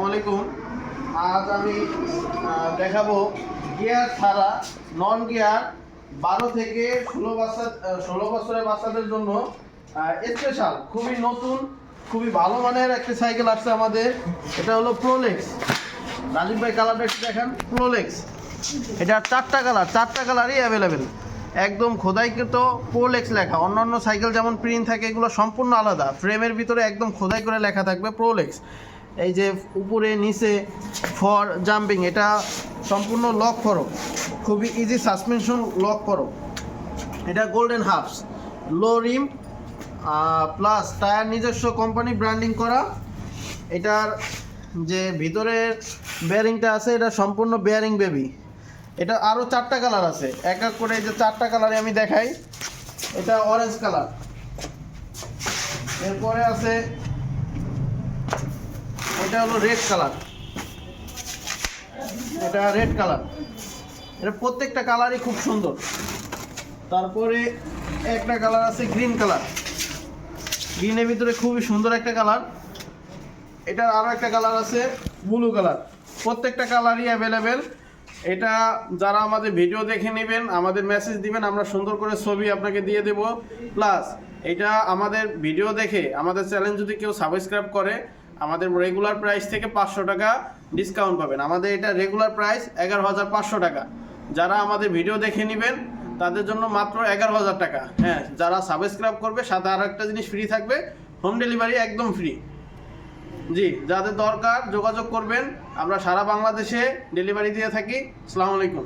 আলাইকুম। আজ আমি দেখাবো গিয়ার ছাড়া নন গিয়ার বারো থেকে ষোলো বছর ষোলো বছরের বাচ্চাদের জন্য স্পেশাল খুবই নতুন, খুবই ভালো মানের একটা সাইকেল আসছে আমাদের। এটা হলো প্রোলেক্স রাজীব ভাই কালারটা একটু দেখান। প্রোলেক্স এটা চারটা কালার চারটা কালারই অ্যাভেলেবেল একদম খোদাইকৃত প্রোলেক্স লেখা। অন্যান্য সাইকেল যেমন প্রিন্ট থাকে, এগুলো সম্পূর্ণ আলাদা। ফ্রেমের ভিতরে একদম খোদাই করে লেখা থাকবে প্রোলেক্স এই যে উপরে, নিচে ফর জাম্পিং এটা সম্পূর্ণ লক করো। খুবই ইজি সাসপেনশন লক করো। এটা golden halves low rim plus tyre নিজস্ব কোম্পানি ব্র্যান্ডিং করা। এটার যে ভিতরের বেয়ারিংটা আছে, এটা সম্পূর্ণ বেয়ারিং বেবি এটা আরও চারটা কালার আছে। এক এক করে এই যে চারটা কালারে আমি দেখাই। এটা অরেঞ্জ কালার এরপরে আছে এটা হলো রেড কালার এটা রেড কালার এটা প্রত্যেকটা কালারই খুব সুন্দর। তারপরে একটা কালার আছে গ্রিন কালার গ্রিনের ভিতরে খুবই সুন্দর একটা কালার এটার আরও একটা কালার আছে ব্লু কালার প্রত্যেকটা কালারই অ্যাভেলেবেল এটা যারা আমাদের ভিডিও দেখে নেবেন, আমাদের মেসেজ দিবেন, আমরা সুন্দর করে ছবি আপনাকে দিয়ে দেব। প্লাস এটা আমাদের ভিডিও দেখে আমাদের চ্যানেল যদি কেউ সাবস্ক্রাইব করে আমাদের রেগুলার প্রাইস থেকে পাঁচশো টাকা ডিসকাউন্ট পাবেন। আমাদের এটা রেগুলার প্রাইস এগারো হাজার পাঁচশো টাকা। যারা আমাদের ভিডিও দেখে নেবেন, তাদের জন্য মাত্র এগারো হাজার টাকা। হ্যাঁ যারা সাবস্ক্রাইব করবে, সাথে আর একটা জিনিস ফ্রি থাকবে হোম ডেলিভারি একদম ফ্রি জি, যাদের দরকার যোগাযোগ করবেন, আমরা সারা বাংলাদেশে ডেলিভারি দিয়ে থাকি। আসসালামু আলাইকুম।